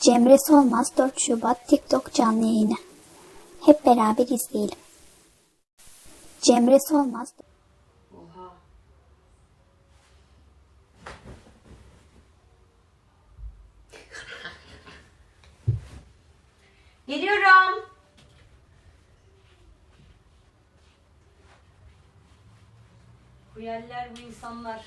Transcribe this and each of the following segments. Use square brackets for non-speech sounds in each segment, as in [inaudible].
Cemre Solmaz 4 Şubat TikTok canlı yayını. Hep beraber izleyelim. Cemre Solmaz Oha. Geliyorum. Bu yerler, bu insanlar.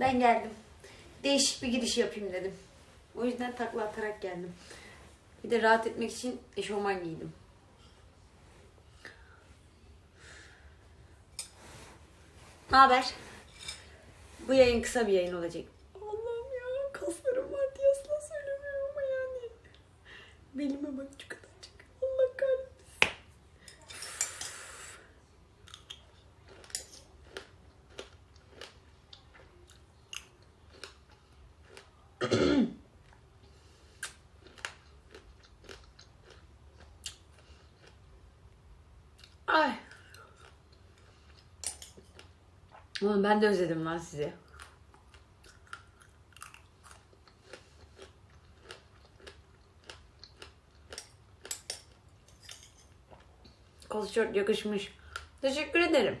Ben geldim. Değişik bir giriş yapayım dedim. O yüzden takla atarak geldim. Bir de rahat etmek için eşofman giydim. Ne haber? Bu yayın kısa bir yayın olacak. Allah'ım ya kaslarım var diye asla söylemiyorum ama yani. Belime bak şu kadarcık. Allah kahretsin. Ay. Oğlum ben de özledim lan sizi. Kol şort yakışmış. Teşekkür ederim.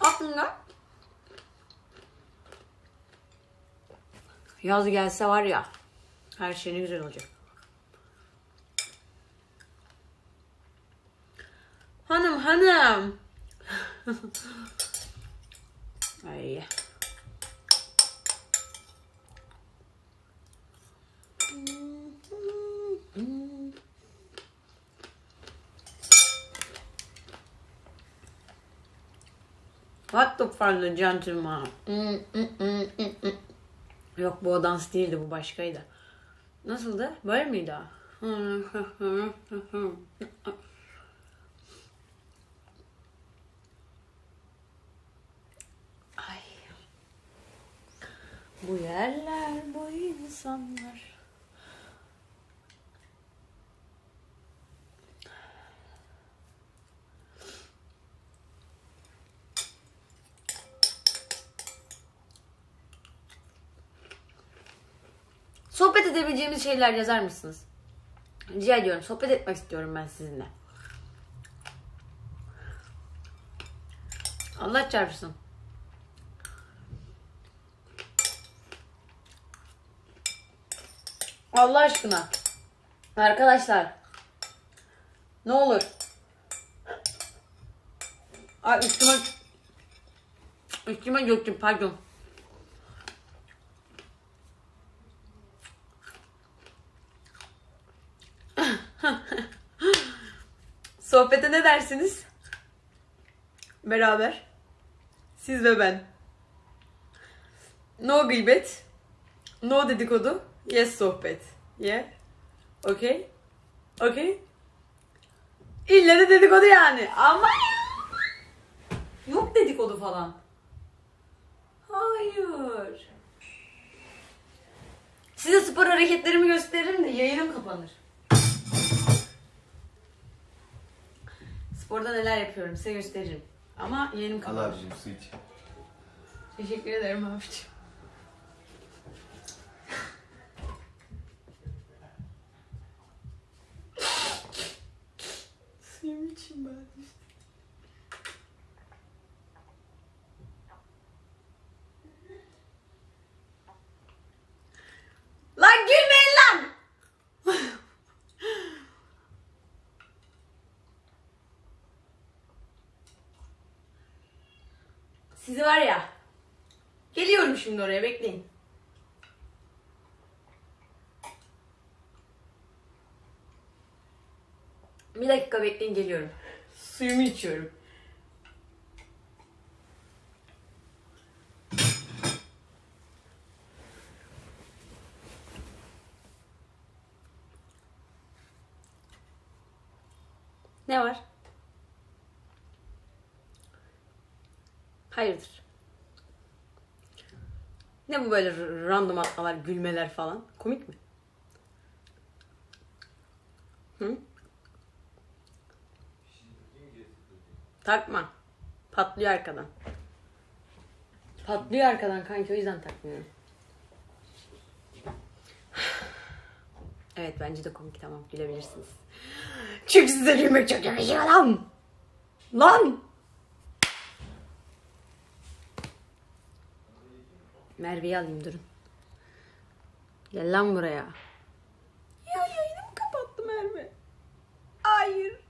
Aklımda yaz gelse var ya her şey ne güzel olacak. Hanım. Ay. What the fuck gentleman? Yok bu o dans değildi bu başkaydı. Nasıldı? Böyle miydi? Bu yerler, bu insanlar. Sohbet edebileceğimiz şeyler yazar mısınız? Rica ediyorum. Sohbet etmek istiyorum ben sizinle. Allah çarpsın. Allah aşkına. Arkadaşlar. Ne olur. Ay üstüme üstüme döktüm pardon. [laughs] Sohbete ne dersiniz? Beraber. Siz ve ben. No gıybet. No dedikodu. Yes sohbet. Yeah. Okay. Okay. İlle de dedikodu yani. Ama Yok dedikodu falan. Hayır. Size spor hareketlerimi gösteririm de yayınım kapanır. Sporda neler yapıyorum size gösteririm. Ama yayınım kapanır. abicim su iç. Teşekkür ederim abiciğim. İçin ben işte. Lan gülmeyin lan! Sizi var ya. Geliyorum şimdi oraya bekleyin. Bir dakika bekleyin geliyorum. Suyumu içiyorum. Ne var? Hayırdır? Ne bu böyle random atmalar, gülmeler falan? Komik mi? Hı? Takma. Patlıyor arkadan. Patlıyor arkadan kanki o yüzden takmıyorum. [sighs] Evet bence de komik tamam gülebilirsiniz. Çünkü size gülmek çok yakışıyor lan. Lan. Merve'yi alayım durun. Gel lan buraya. Ya yayını kapattı Merve? Hayır.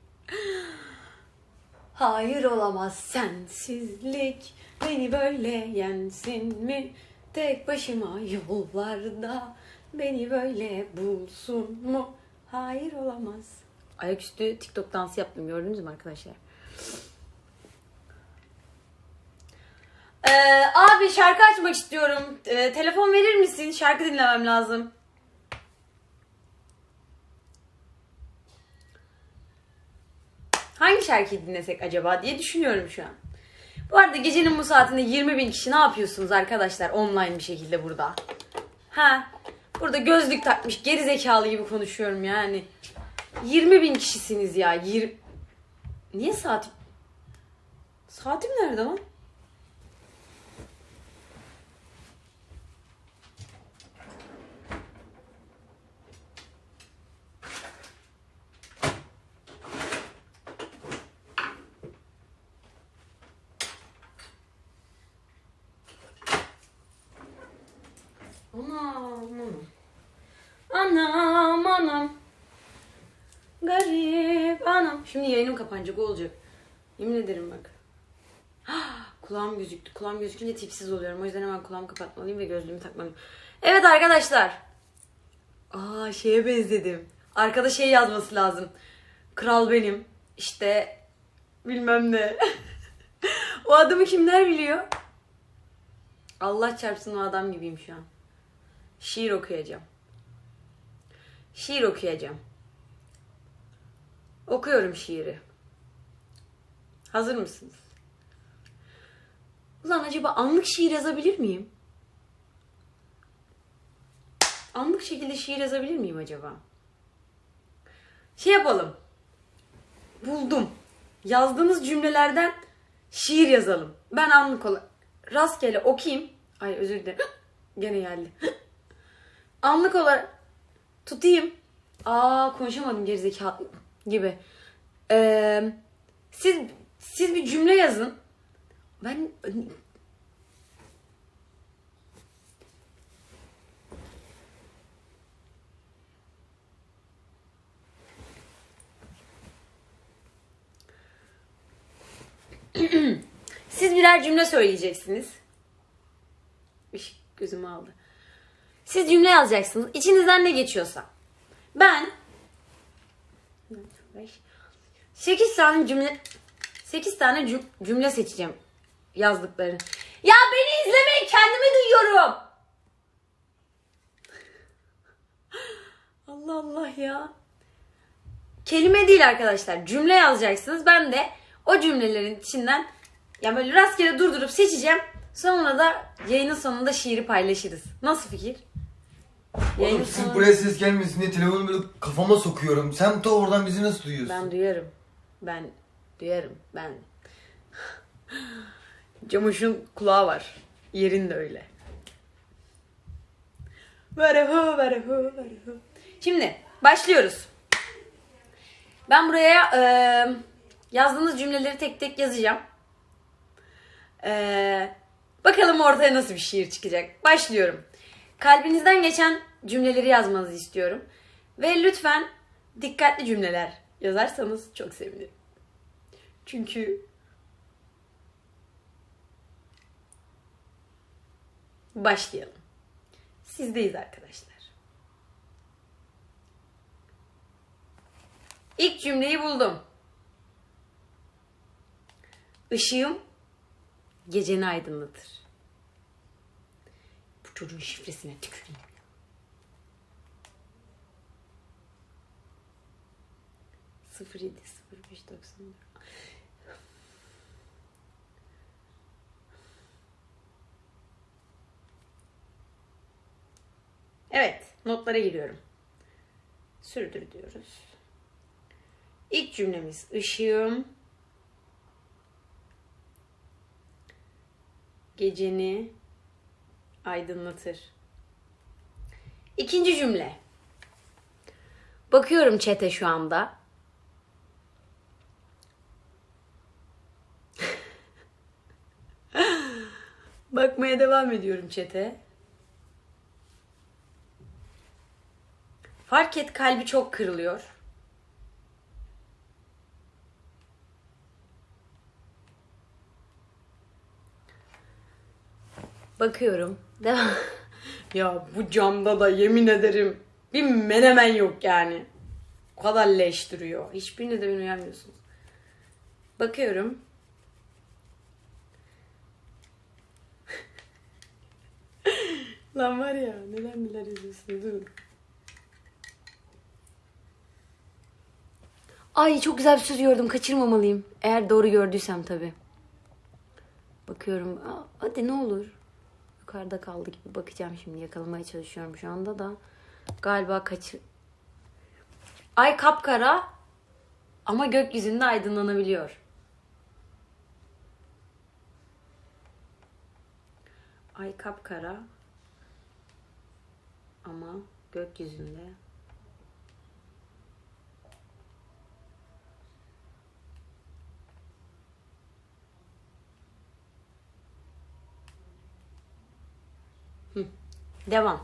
Hayır olamaz sensizlik Beni böyle yensin mi Tek başıma yollarda Beni böyle bulsun mu Hayır olamaz Ayaküstü TikTok dansı yaptım gördünüz mü arkadaşlar? Ee, abi şarkı açmak istiyorum. Ee, telefon verir misin? Şarkı dinlemem lazım. Hangi şarkıyı dinlesek acaba diye düşünüyorum şu an. Bu arada gecenin bu saatinde 20 bin kişi ne yapıyorsunuz arkadaşlar online bir şekilde burada? Ha, burada gözlük takmış geri zekalı gibi konuşuyorum yani. 20 bin kişisiniz ya. 20... Niye saat? Saatim nerede lan? Anam anam. Garip anam. Şimdi yayınım kapanacak o olacak. Yemin ederim bak. [gasps] Kulağım gözüktü. Kulağım gözükünce tipsiz oluyorum. O yüzden hemen kulağımı kapatmalıyım ve gözlüğümü takmalıyım. Evet arkadaşlar. Aa şeye benzedim. Arkada şey yazması lazım. Kral benim. İşte bilmem ne. [laughs] o adamı kimler biliyor? Allah çarpsın o adam gibiyim şu an. Şiir okuyacağım. Şiir okuyacağım. Okuyorum şiiri. Hazır mısınız? Ulan acaba anlık şiir yazabilir miyim? Anlık şekilde şiir yazabilir miyim acaba? Şey yapalım. Buldum. Yazdığınız cümlelerden şiir yazalım. Ben anlık olarak rastgele okuyayım. Ay özür dilerim. [gasps] Gene geldi. [gasps] Anlık olarak tutayım. Aa konuşamadım gerizekalı gibi. Ee, siz siz bir cümle yazın. Ben Siz birer cümle söyleyeceksiniz. Gözümü aldı. Siz cümle yazacaksınız. İçinizden ne geçiyorsa. Ben 8 tane cümle 8 tane cüm- cümle seçeceğim yazdıkları. Ya beni izlemeyin kendimi duyuyorum. Allah Allah ya. Kelime değil arkadaşlar. Cümle yazacaksınız. Ben de o cümlelerin içinden ya böyle rastgele durdurup seçeceğim. Sonra da yayının sonunda şiiri paylaşırız. Nasıl fikir? Oğlum siz buraya ses gelmesin diye telefonu böyle kafama sokuyorum. Sen ta oradan bizi nasıl duyuyorsun? Ben duyarım. Ben duyarım. Ben. [laughs] Camış'ın kulağı var. Yerin de öyle. Varahu, varahu, varahu. Şimdi başlıyoruz. Ben buraya e, yazdığınız cümleleri tek tek yazacağım. E, bakalım ortaya nasıl bir şiir çıkacak. Başlıyorum. Kalbinizden geçen cümleleri yazmanızı istiyorum. Ve lütfen dikkatli cümleler yazarsanız çok sevinirim. Çünkü başlayalım. Sizdeyiz arkadaşlar. İlk cümleyi buldum. Işığım geceni aydınlatır. Çocuğun şifresine tüküreyim. Sıfır yedi sıfır beş doksan. Evet, notlara giriyorum. Sürdür diyoruz. İlk cümlemiz ışığım geceni aydınlatır. İkinci cümle. Bakıyorum çete şu anda. [laughs] Bakmaya devam ediyorum çete. Fark et kalbi çok kırılıyor. Bakıyorum. Devam. [laughs] ya bu camda da yemin ederim bir menemen yok yani. O kadar leş duruyor. Hiçbirine de beni uyarmıyorsunuz. Bakıyorum. [laughs] Lan var ya neden neler yazıyorsun durun. Ay çok güzel bir söz gördüm kaçırmamalıyım. Eğer doğru gördüysem tabii. Bakıyorum. Hadi ne olur. Yukarıda kaldı gibi bakacağım şimdi yakalamaya çalışıyorum şu anda da. Galiba kaçır... Ay kapkara ama gökyüzünde aydınlanabiliyor. Ay kapkara ama gökyüzünde Devam.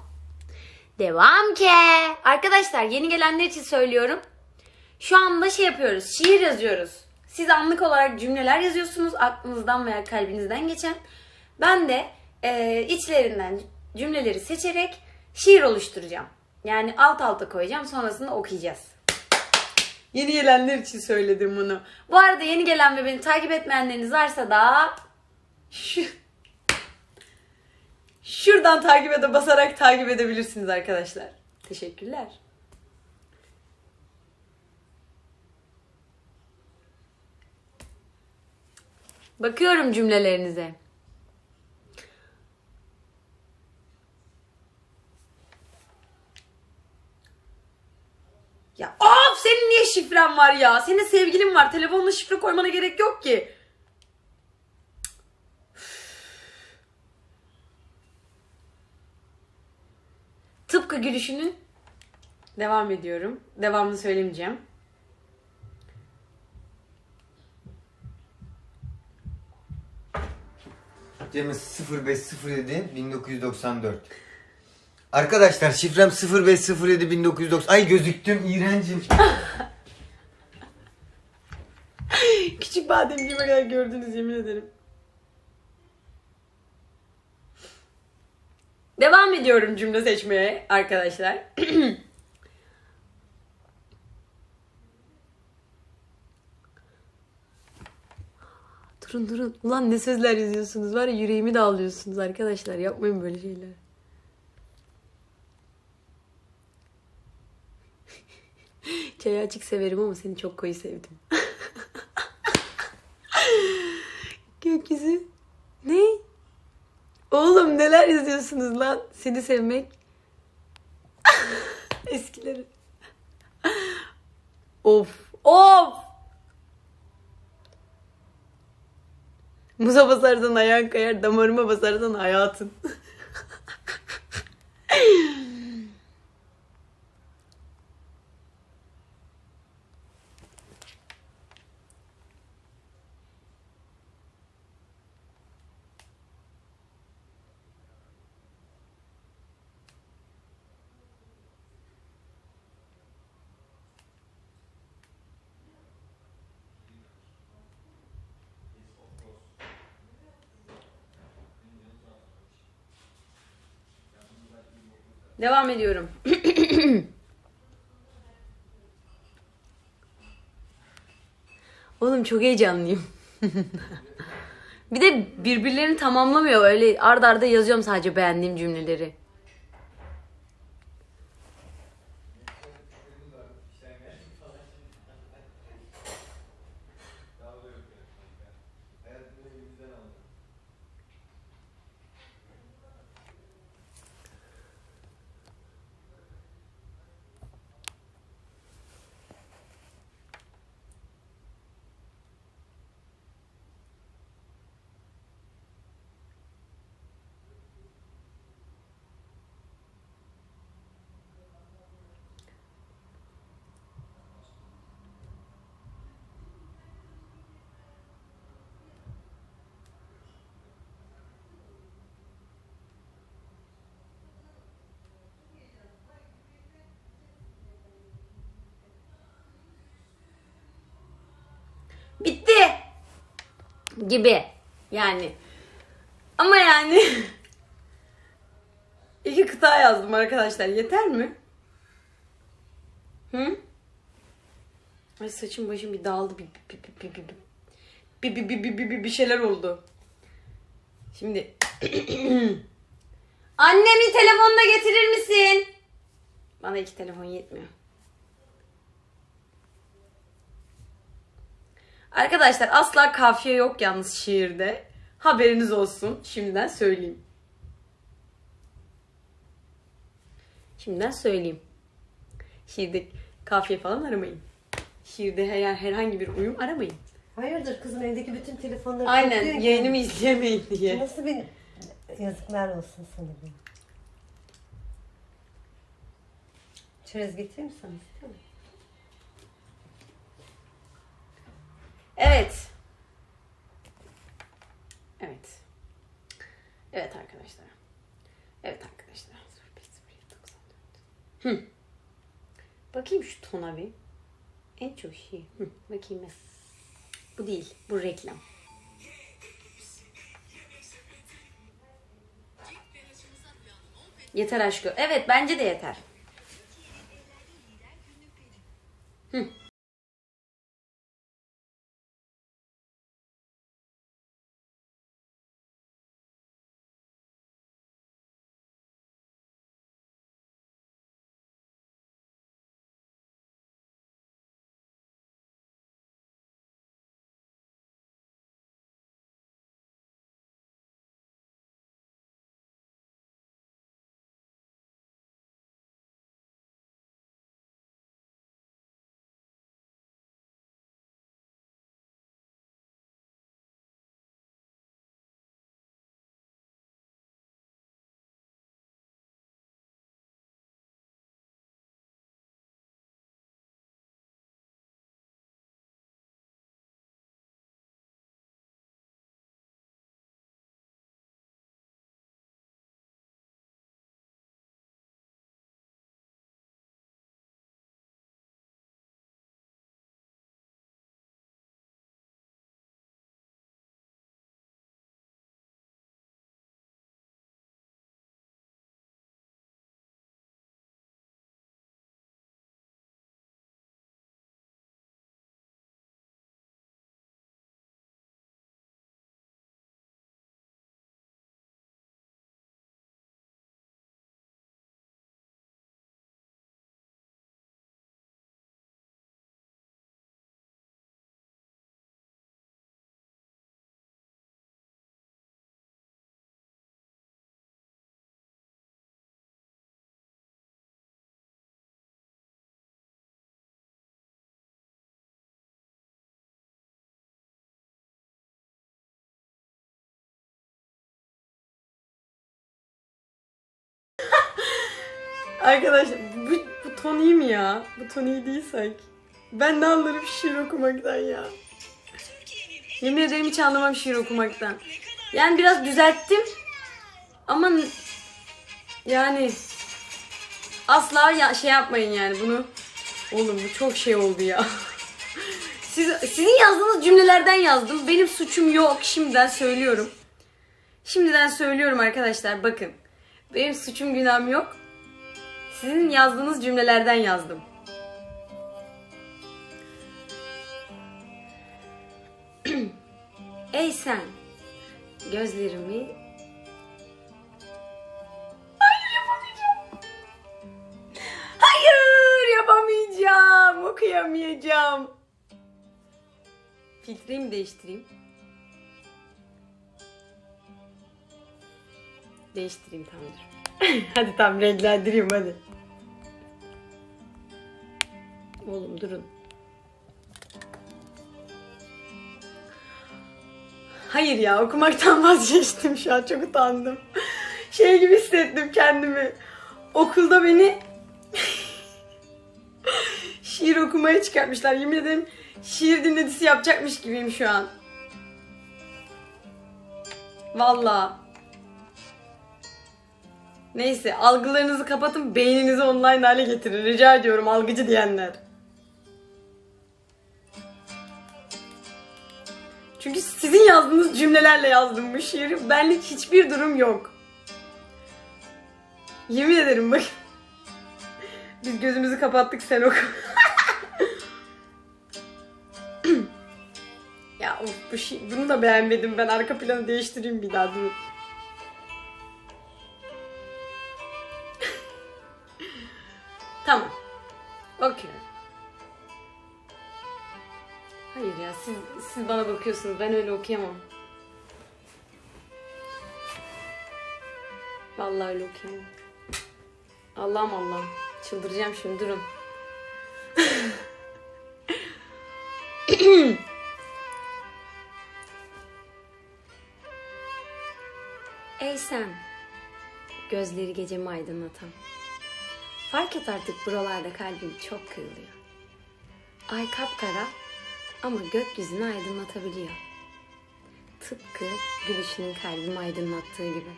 Devam ke. Arkadaşlar yeni gelenler için söylüyorum. Şu anda şey yapıyoruz. Şiir yazıyoruz. Siz anlık olarak cümleler yazıyorsunuz aklınızdan veya kalbinizden geçen. Ben de e, içlerinden cümleleri seçerek şiir oluşturacağım. Yani alt alta koyacağım sonrasında okuyacağız. Yeni gelenler için söyledim bunu. Bu arada yeni gelen ve beni takip etmeyenleriniz varsa da şu [laughs] Şuradan takip ede basarak takip edebilirsiniz arkadaşlar. Teşekkürler. Bakıyorum cümlelerinize. Ya of senin niye şifren var ya? Senin sevgilin var. Telefonuna şifre koymana gerek yok ki. Tıpkı gülüşünün devam ediyorum. Devamını söylemeyeceğim. Cem'in 0507 1994. Arkadaşlar şifrem 0507 1990. Ay gözüktüm iğrencim. [laughs] Küçük bademciğime kadar gördünüz yemin ederim. Devam ediyorum cümle seçmeye arkadaşlar. [clears throat] durun durun. Ulan ne sözler yazıyorsunuz var ya yüreğimi de alıyorsunuz arkadaşlar. Yapmayın böyle şeyler. [laughs] Çayı açık severim ama seni çok koyu sevdim. [laughs] Gökyüzü. Ne? Oğlum neler yazıyorsunuz lan? Seni sevmek. [laughs] Eskileri. of. Of. Muza basarsan ayağın kayar, damarıma basarsan hayatın. [laughs] Devam ediyorum. [clears throat] Oğlum çok heyecanlıyım. [laughs] bir de birbirlerini tamamlamıyor öyle ard arda yazıyorum sadece beğendiğim cümleleri. Gibi. Yani. Ama yani. [laughs] İki kıta yazdım arkadaşlar. Yeter mi? Hı? Ay saçım başım bir dağıldı. Bir, bir, bir, bir, bir, bir, bir, bir, bir, bir, bir, bir şeyler oldu. Şimdi. [clears throat] Annemi telefonda getirir misin? Bana iki telefon yetmiyor. Arkadaşlar asla kafiye yok yalnız şiirde. Haberiniz olsun. Şimdiden söyleyeyim. Şimdiden söyleyeyim. Şiirde kafiye falan aramayın. Şiirde her, herhangi bir uyum aramayın. Hayırdır kızım evdeki bütün telefonları Aynen topluyor ki. yayınımı izleyemeyin diye. Nasıl bir yazıklar olsun sana be. Çerez getireyim sana istiyor musun? Evet. Evet. Evet arkadaşlar. Evet arkadaşlar. 010794. Hı. Bakayım şu tona bir. En çok şey. Hı. Bakayım ben. Bu değil. Bu reklam. Yeter aşkı. Evet bence de yeter. Arkadaşlar bu, bu ton iyi mi ya? Bu ton iyi değil sanki. Ben ne anlarım şiir okumaktan ya. Yemin ederim hiç anlamam şiir okumaktan. Yani biraz düzelttim. Ama yani asla ya, şey yapmayın yani bunu. Oğlum bu çok şey oldu ya. [laughs] Siz, sizin yazdığınız cümlelerden yazdım. Benim suçum yok. Şimdiden söylüyorum. Şimdiden söylüyorum arkadaşlar bakın. Benim suçum günahım yok. Sizin yazdığınız cümlelerden yazdım. [clears throat] Ey sen gözlerimi Hayır yapamayacağım. Okuyamayacağım. Filtreyi mi değiştireyim? Değiştireyim tamamdır. [laughs] hadi tam renklendireyim hadi. Oğlum durun. Hayır ya okumaktan [laughs] vazgeçtim şu an çok utandım. Şey gibi hissettim kendimi. Okulda beni [laughs] şiir okumaya çıkartmışlar. Yemin ederim şiir dinletisi yapacakmış gibiyim şu an. Valla. Neyse algılarınızı kapatın beyninizi online hale getirin. Rica ediyorum algıcı diyenler. Çünkü sizin yazdığınız cümlelerle yazdım bu şiiri. Benlik hiçbir durum yok. Yemin ederim bak. [laughs] Biz gözümüzü kapattık sen oku. [laughs] ya of bu şey, bunu da beğenmedim ben arka planı değiştireyim bir daha dur. [laughs] tamam. Okuyorum. Siz, siz bana bakıyorsunuz ben öyle okuyamam. Vallahi öyle okuyamam. Allah'ım Allah'ım. Çıldıracağım şimdi durun. [coughs] Ey sen, gözleri gecemi aydınlatan. Fark et artık buralarda kalbim çok kırılıyor. Ay kapkara ama gökyüzünü aydınlatabiliyor. Tıpkı gülüşünün kalbimi aydınlattığı gibi.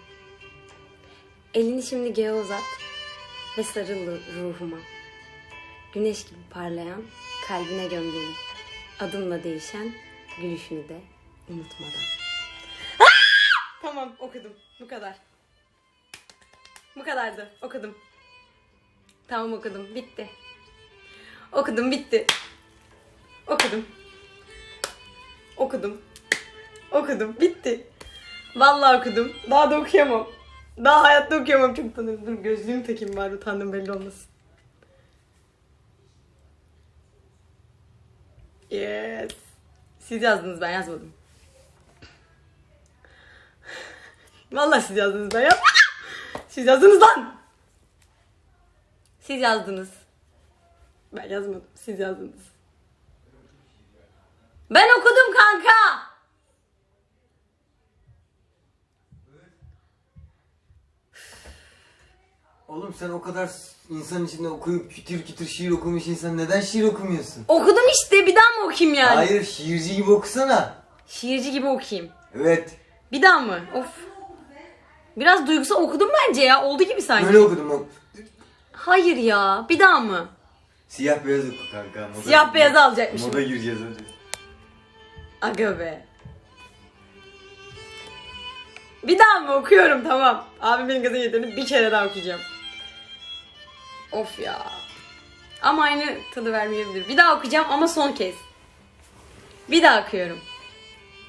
Elini şimdi göğe uzat ve sarıl ruhuma. Güneş gibi parlayan kalbine göm beni. Adımla değişen gülüşünü de unutmadan. [laughs] Tamam okudum. Bu kadar. Bu kadardı. Okudum. Tamam okudum. Bitti. Okudum bitti. Okudum. Okudum. Okudum. Bitti. Vallahi okudum. Daha da okuyamam. Daha hayatta okuyamam çok utanırım. Dur gözlüğümü takayım bari utandım belli olmasın. Yes. Siz yazdınız ben yazmadım. Vallahi siz yazdınız ben yazmadım. Siz yazdınız lan. Siz yazdınız. Ben yazmadım. Siz yazdınız. Ben okudum Oğlum sen o kadar insan içinde okuyup kütür kütür şiir okumuş insan neden şiir okumuyorsun? Okudum işte bir daha mı okuyayım yani? Hayır şiirci gibi okusana. Şiirci gibi okuyayım. Evet. Bir daha mı? Of. Biraz duygusal okudum bence ya. Oldu gibi sanki. Öyle okudum o. Hayır ya. Bir daha mı? Siyah beyaz oku kanka. Moda, Siyah beyazı alacakmışım. Moda gireceğiz önce. Aga be. Bir daha mı okuyorum tamam. Abi benim gaza getirdi bir kere daha okuyacağım. Of ya. Ama aynı tadı vermeyebilir. Bir daha okuyacağım ama son kez. Bir daha okuyorum.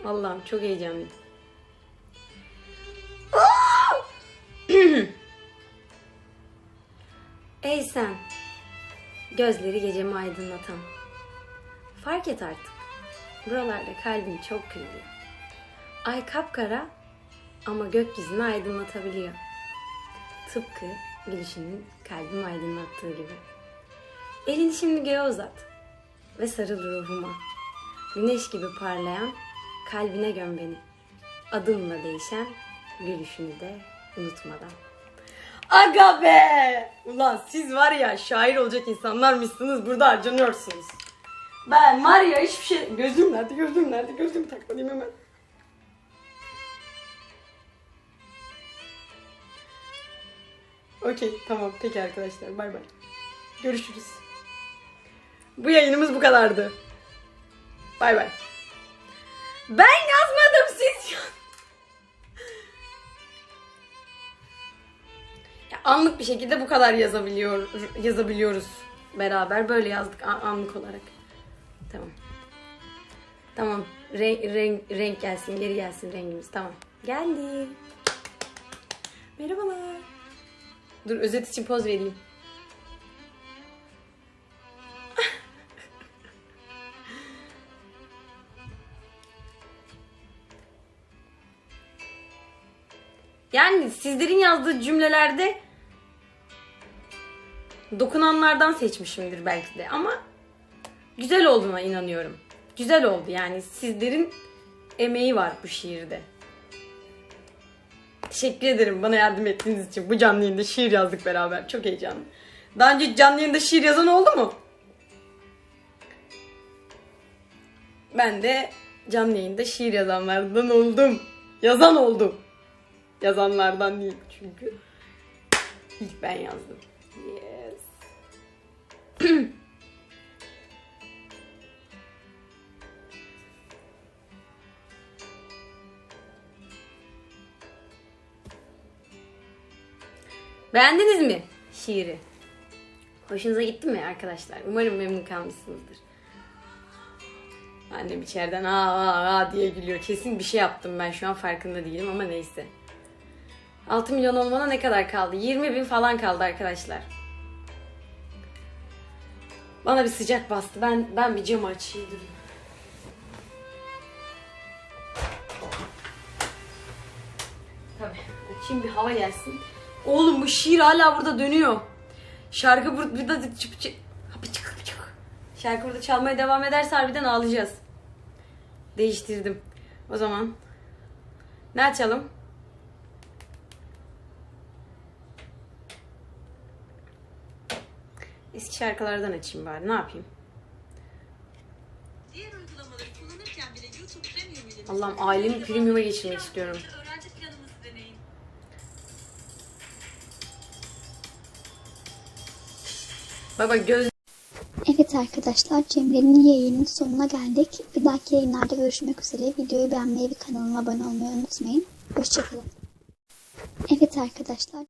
Allah'ım çok heyecanlıyım. [clears throat] Ey sen, gözleri gecemi aydınlatan. Fark et artık. Buralarda kalbim çok kırılıyor. Ay kapkara ama gökyüzünü aydınlatabiliyor. Tıpkı gülüşünün kalbimi aydınlattığı gibi. Elini şimdi göğe uzat ve sarıl ruhuma. Güneş gibi parlayan kalbine göm beni. Adımla değişen gülüşünü de unutmadan. Aga be! Ulan siz var ya şair olacak insanlar mısınız burada harcanıyorsunuz. Ben var ya hiçbir şey... Gözüm nerede? Gözüm nerede? Gözüm takmalıyım hemen. Okey tamam peki arkadaşlar bay bay. Görüşürüz. Bu yayınımız bu kadardı. Bay bay. Ben yazmadım siz Ya anlık bir şekilde bu kadar yazabiliyor yazabiliyoruz beraber böyle yazdık anlık olarak. Tamam. Tamam. Renk, renk, renk gelsin. Geri gelsin rengimiz. Tamam. Geldi. Merhabalar. Dur özet için poz vereyim. [laughs] Yani sizlerin yazdığı cümlelerde dokunanlardan seçmişimdir belki de ama güzel olduğuna inanıyorum. Güzel oldu yani sizlerin emeği var bu şiirde. Teşekkür ederim bana yardım ettiğiniz için. Bu canlı yayında şiir yazdık beraber. Çok heyecanlı. Daha önce canlı yayında şiir yazan oldu mu? Ben de canlı yayında şiir yazanlardan oldum. Yazan oldum. Yazanlardan değil çünkü. İlk ben yazdım. Yes. [clears throat] Beğendiniz mi şiiri? Hoşunuza gitti mi arkadaşlar? Umarım memnun kalmışsınızdır. Annem içeriden aa, aa, aa diye gülüyor. Kesin bir şey yaptım ben şu an farkında değilim ama neyse. 6 milyon olmana ne kadar kaldı? 20 bin falan kaldı arkadaşlar. Bana bir sıcak bastı. Ben ben bir camı açayım durun. Tabii. Açayım bir hava gelsin. Oğlum bu şiir hala burada dönüyor. Şarkı bur- burada çıp çıp. Şarkı burada çalmaya devam ederse harbiden ağlayacağız. Değiştirdim. O zaman ne açalım? Eski şarkılardan açayım bari. Ne yapayım? Diğer uygulamaları kullanırken bile YouTube Premium ile Allah'ım ailemi premium'a geçirmek istiyorum. Bak göz Evet arkadaşlar Cemre'nin yayının sonuna geldik. Bir dahaki yayınlarda görüşmek üzere. Videoyu beğenmeyi ve kanalıma abone olmayı unutmayın. Hoşçakalın. Evet arkadaşlar